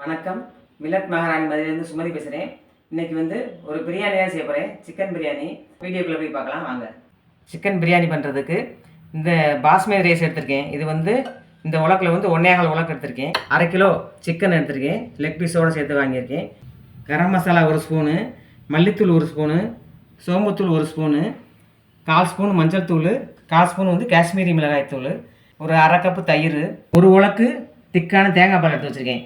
வணக்கம். மில்லட் மகாராணி மதுரையிலேருந்து சுமதி பேசுகிறேன் இன்னைக்கு வந்து ஒரு பிரியாணி தான் செய்ய போகிறேன் சிக்கன் பிரியாணி. வீடியோக்குள்ளே போய் பார்க்கலாம் வாங்க. சிக்கன் பிரியாணி பண்ணுறதுக்கு இந்த பாஸ்மதி ரைஸ் எடுத்திருக்கேன். இது வந்து இந்த உலக்கில் வந்து ஒன்னேகால் உலக்கு எடுத்திருக்கேன். அரை கிலோ சிக்கன் எடுத்திருக்கேன். லெக் பீஸோடு சேர்த்து வாங்கியிருக்கேன். கரம் மசாலா ஒரு ஸ்பூனு மல்லித்தூள் ஒரு ஸ்பூனு சோம்புத்தூள் ஒரு ஸ்பூனு கால் ஸ்பூன் மஞ்சள் தூள் கால் ஸ்பூன் வந்து காஷ்மீரி மிளகாய் தூள் ஒரு அரை கப்பு தயிர் ஒரு உலக்கு திக்கான தேங்காய் பால் எடுத்து வச்சுருக்கேன்.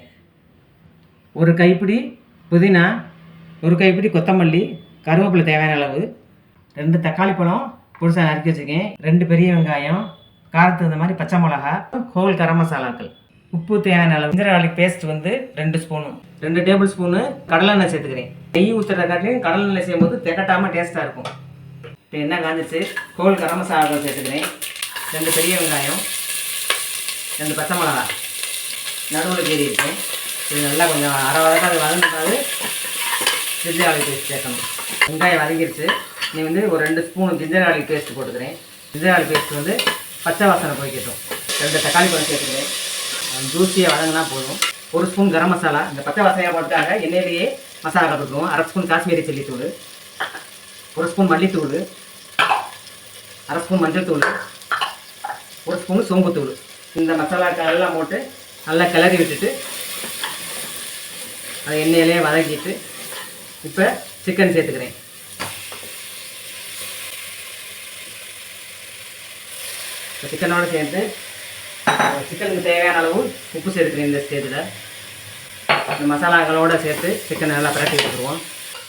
ஒரு கைப்பிடி புதினா ஒரு கைப்பிடி கொத்தமல்லி கருவேப்பிலை தேவையான அளவு ரெண்டு தக்காளி பழம் புதுசாக நறுக்கி வச்சுருக்கேன். ரெண்டு பெரிய வெங்காயம் காரத்துக்கு இந்த மாதிரி பச்சை மிளகா ஹோல் கரம் மசாலாக்கள். உப்பு தேவையான அளவு. இந்திரவாளி பேஸ்ட் வந்து ரெண்டு ஸ்பூனு ரெண்டு டேபிள் ஸ்பூனு கடலெண்ணெய் சேர்த்துக்கிறேன். நெய் ஊற்றுற காட்டிலையும் கடலெண்ணெய் செய்யும்போது திகட்டாமல் டேஸ்ட்டாக இருக்கும். இப்போ என்ன காஞ்சிச்சு ஹோல் கரம் மசாலா சேர்த்துக்கிறேன். ரெண்டு பெரிய வெங்காயம் ரெண்டு பச்சை மிளகா நடுவில் கீறி இருக்கும் இது நல்லா கொஞ்சம் அரை வதக்க அது வதங்கினாது ஜிஞ்சர் ஆலி பேஸ்ட் சேர்க்கணும். வெங்காயம் வதங்கிருச்சு. நீ வந்து ஒரு ரெண்டு ஸ்பூன் ஜிஞ்சர் ஆலி பேஸ்ட் போட்டுக்கிறேன். ஜிஞ்சர் ஆலி பேஸ்ட் வந்து பச்சை வாசனை போய்க்கட்டும். ரெண்டு தக்காளி பழம் சேர்த்துக்கிறேன். ஜூஸியாக வதங்கினா போதும். ஒரு ஸ்பூன் கரம் மசாலா. இந்த பச்சை வாசனையாக போட்டுக்காக எண்ணெயிலேயே மசாலா கற்றுக்குவோம் அரை ஸ்பூன் காஷ்மீரி சில்லி தூள். ஒரு ஸ்பூன் மல்லித்தூள். அரை ஸ்பூன் மஞ்சள் தூள். ஒரு ஸ்பூன் சோம்புத்தூள். இந்த மசாலாக்கெல்லாம் போட்டு நல்லா கிளறி விட்டுட்டு அதை எண்ணெயிலே வதக்கிட்டு இப்போ சிக்கன் சேர்த்துக்கிறேன். இப்போ சிக்கனோடு சேர்த்து சிக்கனுக்கு தேவையான அளவு உப்பு சேர்த்துக்கிறேன் இந்த ஸ்டேஜில் இந்த மசாலாக்களோடு சேர்த்து சிக்கனை நல்லா பிரட்டி கொடுத்துருவோம்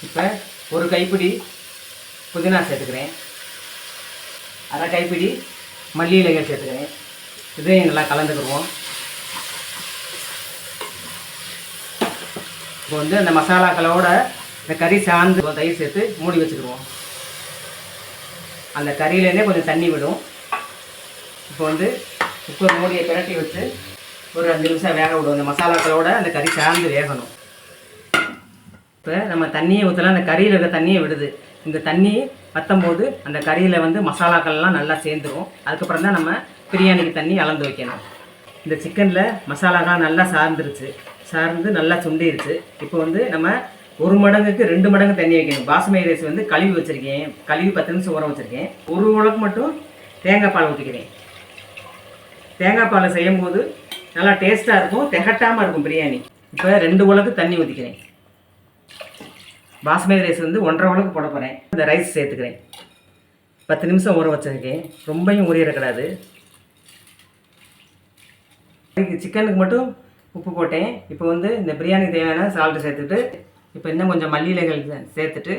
இப்போ ஒரு கைப்பிடி புதினா சேர்த்துக்கிறேன். அரை கைப்பிடி மல்லி இலைகள் சேர்த்துக்கிறேன். இதையும் நல்லா கலந்துக்கிடுவோம். இப்போ வந்து அந்த மசாலாக்களோட இந்த கறி சார்ந்து தயிர் சேர்த்து மூடி வச்சுக்கிடுவோம். அந்த கறியிலேருந்தே கொஞ்சம் தண்ணி விடும். இப்போ வந்து குக்கர் மூடியை பிரட்டி வச்சு ஒரு அஞ்சு நிமிஷம் வேக விடுவோம். அந்த மசாலாக்களோட அந்த கறி சார்ந்து வேகணும். இப்போ நம்ம தண்ணியை ஊற்றலாம் அந்த கறியில் இருக்க தண்ணியை விடுது. இந்த தண்ணி வற்றும்போது அந்த கறியில் வந்து மசாலாக்கள்லாம் நல்லா சேர்ந்துரும். அதுக்கப்புறம் தான் நம்ம பிரியாணிக்கு தண்ணி அளந்து வைக்கணும். இந்த சிக்கனில் மசாலாக்கெல்லாம் நல்லா சார்ந்துருச்சு. சார்ந்து நல்லா சுண்டிருச்சு. இப்போ வந்து நம்ம ஒரு மடங்குக்கு ரெண்டு மடங்கு தண்ணி வைக்கணும். பாசுமதி ரைஸ் வந்து கழுவி வச்சுருக்கேன். கழுவி பத்து நிமிஷம் ஊற வச்சுருக்கேன். ஒரு உலக்கு மட்டும் தேங்காய் பால் ஊற்றிக்கிறேன் தேங்காய் செய்யும் செய்யும்போது நல்லா டேஸ்ட்டாக இருக்கும் திகட்டாமல் இருக்கும் பிரியாணி. இப்போ ரெண்டு உலக்கு தண்ணி ஊற்றிக்கிறேன் பாஸ்மதி ரைஸ் வந்து ஒன்றரை உலக்கு போட போகிறேன் இந்த ரைஸ் சேர்த்துக்கிறேன். பத்து நிமிஷம் ஊற வச்சிருக்கேன். ரொம்பையும் ஊறிடக்கூடாது. சிக்கனுக்கு மட்டும் உப்பு போட்டேன். இப்போ வந்து இந்த பிரியாணிக்கு தேவையான சால்ட்டு சேர்த்துட்டு இப்போ இன்னும் கொஞ்சம் மல்லி இலைகள் சேர்த்துட்டு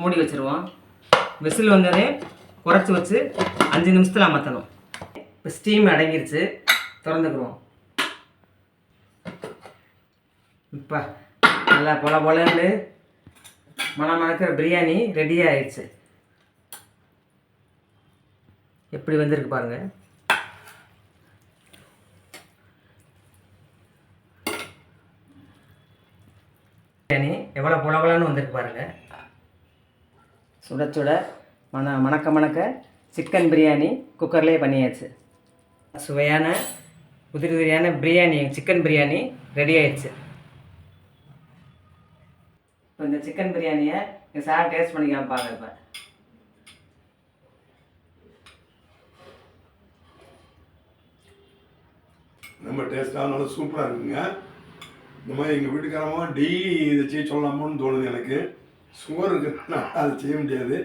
மூடி வச்சுருவோம். விசில் வந்ததே குறைச்சி வச்சு அஞ்சு நிமிஷத்தில் அமர்த்தணும். இப்போ ஸ்டீம் அடங்கிருச்சு. திறந்துக்குருவோம் இப்போ நல்லா பொல பொலன்னு மணம் மணக்கிற பிரியாணி ரெடி ஆயிடுச்சு. எப்படி வந்திருக்கு பாருங்கள் பிரியாணி எவ்வளோ பொல பொலன்னு வந்திருக்கு பாருங்க. சுட சுட மண மணக்க மணக்க சிக்கன் பிரியாணி குக்கர்லேயே பண்ணியாச்சு. சுவையான உதிரி உதிரியான பிரியாணி சிக்கன் பிரியாணி ரெடி ஆயிடுச்சு. இப்போ இந்த சிக்கன் பிரியாணியை எங்கள் சார் டேஸ்ட் பண்ணி காமிப்பாங்க இப்போ. ரொம்ப டேஸ்ட்டாக நல்லா சூப்பராக இருக்குங்க. இந்த மாதிரி எங்கள் வீட்டுக்காரமாக டெய்லி இதை செய்ய சொல்லலாமோன்னு தோணுது எனக்கு. சுகர் இருக்குன்னா அதை செய்ய முடியாது.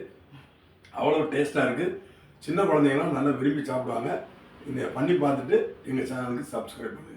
அவ்வளோ டேஸ்ட்டாக இருக்குது சின்ன குழந்தைங்களாம் நல்லா விரும்பி சாப்பிடுவாங்க. இதை பண்ணி பார்த்துட்டு எங்கள் சேனலுக்கு சப்ஸ்கிரைப் பண்ணுங்கள்